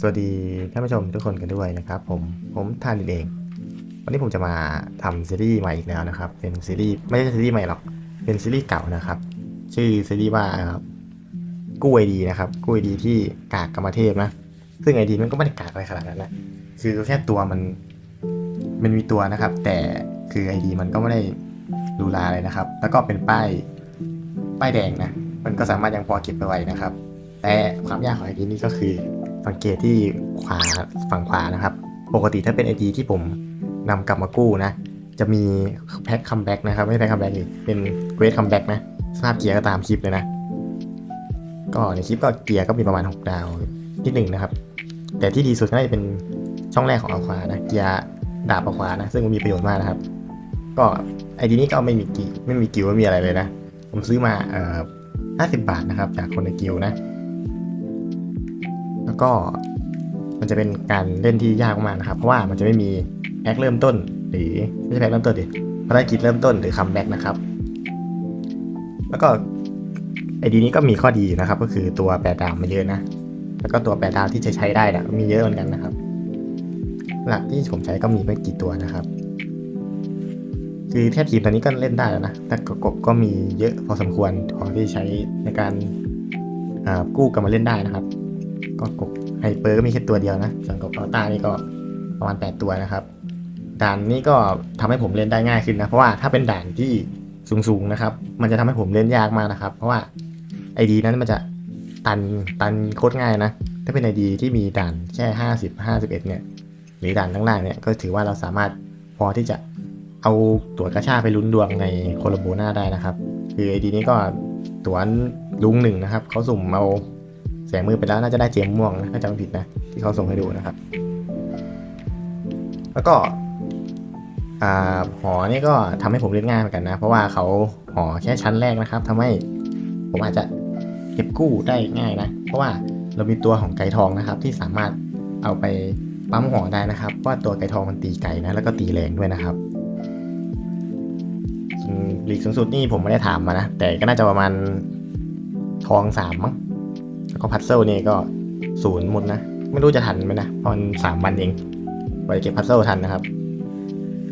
สวัสดีท่านผู้ชมทุกคนกันด้วยนะครับ ผมผมทานดินเอง วันนี้ผมจะมาทำซีรีส์ใหม่อีกแล้วนะครับ เป็นซีรีส์ไม่ใช่ซีรีส์ใหม่หรอก เป็นซีรีส์เก่านะครับ ชื่อซีรีส์ว่ากู้ไอดีนะครับกู้ไอดีที่กากกรรมเทพนะ ซึ่งไอดีมันก็ไม่ได้กากอะไรขนาดนั้นนะคือแค่ตัวมันมันมีตัวนะครับ แต่คือไอดีมันก็ไม่ได้หรูหราเลยนะครับ แล้วก็เป็นป้ายป้ายแดงนะมันก็สามารถยังพอเก็บไปไว้นะครับ แต่ความยากของไอดีนี้ก็คือ สังเกตที่ขวาฝั่งขวานะครับ ปกติถ้าเป็นไอดีที่ผมนำกลับมากู้นะ จะมีแพ็คคัมแบ็กนะครับ ไม่ใช่แพ็คคัมแบ็กดิเป็นเกรดคัมแบ็กนะ สภาพเกียร์ก็ตามคลิปเลยนะ ก็ในคลิปก็เกียร์ก็มีประมาณ 6 ดาวที่หนึ่งนะครับ แต่ที่ดีสุดก็น่าจะเป็นช่องแรกของอัลควานะ เกียร์ดาบอัลควานะ ซึ่งมันมีประโยชน์มากนะครับ ก็ไอดีนี้ก็ไม่มีกิไม่มีกิวไม่มีอะไรเลยนะ ผมซื้อมาเอ่อ50 บาทนะครับ จากคนในกิวนะ แล้วก็มันจะเป็นการเล่นที่ยากมากนะครับ เพราะว่ามันจะไม่มีแพ็คเริ่มต้น หรือไม่ใช่แพ็คเริ่มต้นดิภารกิจเริ่มต้นหรือคัมแบ็กนะครับ แล้วก็ไอดีนี้ก็มีข้อดีนะครับ ก็คือตัวแปดดาวมันเยอะนะ แล้วก็ตัวแปดดาวที่จะใช้ได้นะมีเยอะเหมือนกันนะครับ หลักที่ผมใช้ก็มีไม่กี่ตัวนะครับ คือแทบทีมตอนนี้ก็เล่นได้แล้วนะแต่กบก็มีเยอะพอสมควรพอที่ใช้ในการกู้กลับมาเล่นได้นะครับ ก็กบไฮเปอร์ก็มีแค่ตัวเดียวนะส่วนกบอัลต้านี่ก็ประมาณ 8 ตัวนะครับด่านนี้ก็ทำให้ผมเล่นได้ง่ายขึ้นนะเพราะว่าถ้าเป็นด่านที่สูงๆนะครับ มันจะทำให้ผมเล่นยากมากนะครับ เพราะว่าไอดีนั้นมันจะตันตันโคตรง่ายนะ ถ้าเป็นไอดีที่มีด่านแค่ 50 51เนี่ยหรือด่านล่างๆเนี่ยก็ถือว่าเราสามารถพอที่จะเอาตั๋วกระชาไปลุ้นดวงในโคโลโบนาได้นะครับ คือไอดีนี้ก็ตั๋วลุงหนึ่งนะครับเขาสุ่มเอา แสงมือไปแล้วน่าจะได้เจมม่วงนะถ้าจำไม่ผิดนะ ที่เขาส่งให้ดูนะครับ แล้วก็อ่าหอนี่ก็ทำให้ผมเล่นง่ายเหมือนกันนะ เพราะว่าเขาหอแค่ชั้นแรกนะครับทำให้ผมอาจจะเก็บกู้ได้ง่ายนะ เพราะว่าเรามีตัวของไก่ทองนะครับ ที่สามารถเอาไปปั๊มหอได้นะครับเพราะว่าตัวไก่ทองมันตีไก่นะแล้วก็ตีแรงด้วยนะครับส่วนลีกสูงสุดนี่ผมไม่ได้ถามมานะ แต่ก็น่าจะประมาณทองสามมั้ง แล้วก็พัซเซิลนี่ก็ศูนย์หมดนะ ไม่รู้จะทันไหมนะพราะมันสามวันเองกว่าจะเก็บพัซเซิลทันนะครับ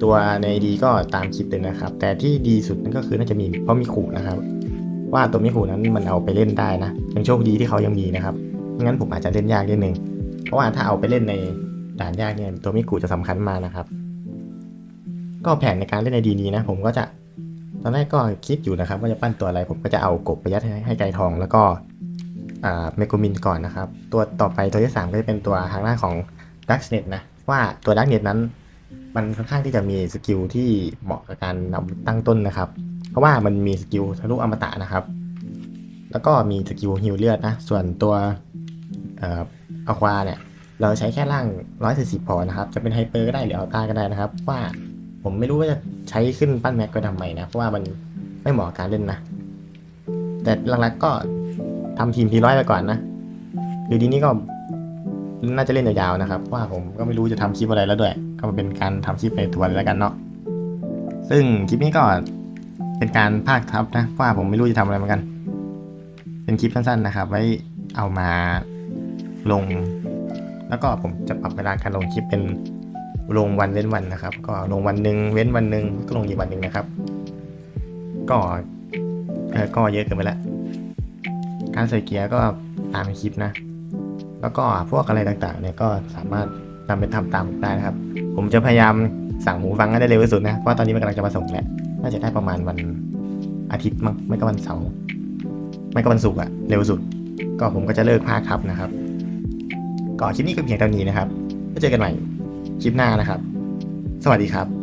ตัวในดีก็ตามคลิปเลยนะครับ แต่ที่ดีสุดนั่นก็คือน่าจะมีเพราะมีขู่นะครับ ว่าตัวมีขู่นั้นมันเอาไปเล่นได้นะยังโชคดีที่เขายังมีนะครับงั้นผมอาจจะเล่นยากนิดนึงเพราะว่าถ้าเอาไปเล่นในด่านยากเนี่ยตัวมิกูจะสำคัญมากนะครับ ก็แผนในการเล่นในดีนี้นะ ผมก็จะตอนแรกก็คิดอยู่นะครับ ว่าจะปั้นตัวอะไรผมก็จะเอากบไปยัดให้ไกลทองแล้วก็ เมโกมินก่อนนะครับ ตัวต่อไปตัวที่ 3 ก็จะเป็นตัวทางด้านของดักเน็ตนะว่าตัวดักเน็ตนั้น มันค่อนข้างที่จะมีสกิลที่เหมาะกับการนำตั้งต้นนะครับ เพราะว่ามันมีสกิลทะลุอมตะนะครับ แล้วก็มีสกิลฮิวเลือดนะส่วนตัวเอ่ออควาเนี่ยเราใช้แค่ร่าง140พอนะครับ จะเป็นไฮเปอร์ก็ได้หรืออัลต้าก็ได้นะครับ ว่าผมไม่รู้ว่าจะใช้ขึ้นปั้นแม็กก็ทำไมนะ เพราะว่ามันไม่เหมาะกับการเล่นนะ แต่หลักๆก็ ทำทีมทีร้อยไปก่อนนะคือดีนี้ก็น่าจะเล่นยาวๆนะครับเพราะว่าผมก็ไม่รู้จะทำคลิปอะไรแล้วด้วย ก็เป็นการทำคลิปในตัวเลยแล้วกันเนาะซึ่งคลิปนี้ก็เป็นการภาคทับนะเพราะว่าผมไม่รู้จะทำอะไรเหมือนกัน เป็นคลิปสั้นๆนะครับ ไว้เอามาลง แล้วก็ผมจะปรับเวลาการลงคลิปเป็นลงวันเว้นวันนะครับ ก็ลงวันหนึ่งเว้นวันหนึ่งก็ลงอีกวันหนึ่งนะครับ ก็ก็เยอะเกินไปแล้ว การใส่เกียร์ก็ตามคลิปนะ แล้วก็พวกอะไรต่างๆเนี่ยก็สามารถนำไปทำตามได้นะครับ ผมจะพยายามสั่งหูฟังให้ได้เร็วที่สุดนะ เพราะตอนนี้มันกำลังจะมาส่งแหละ น่าจะได้ประมาณวันอาทิตย์มั้ง ไม่ก็วันเสาร์ ไม่ก็วันศุกร์อะเร็วสุด ก็ผมก็จะเลิกภาคครับนะครับ ก็คลิปนี้ก็เพียงเท่านี้นะครับ แล้วเจอกันใหม่คลิปหน้านะครับ สวัสดีครับ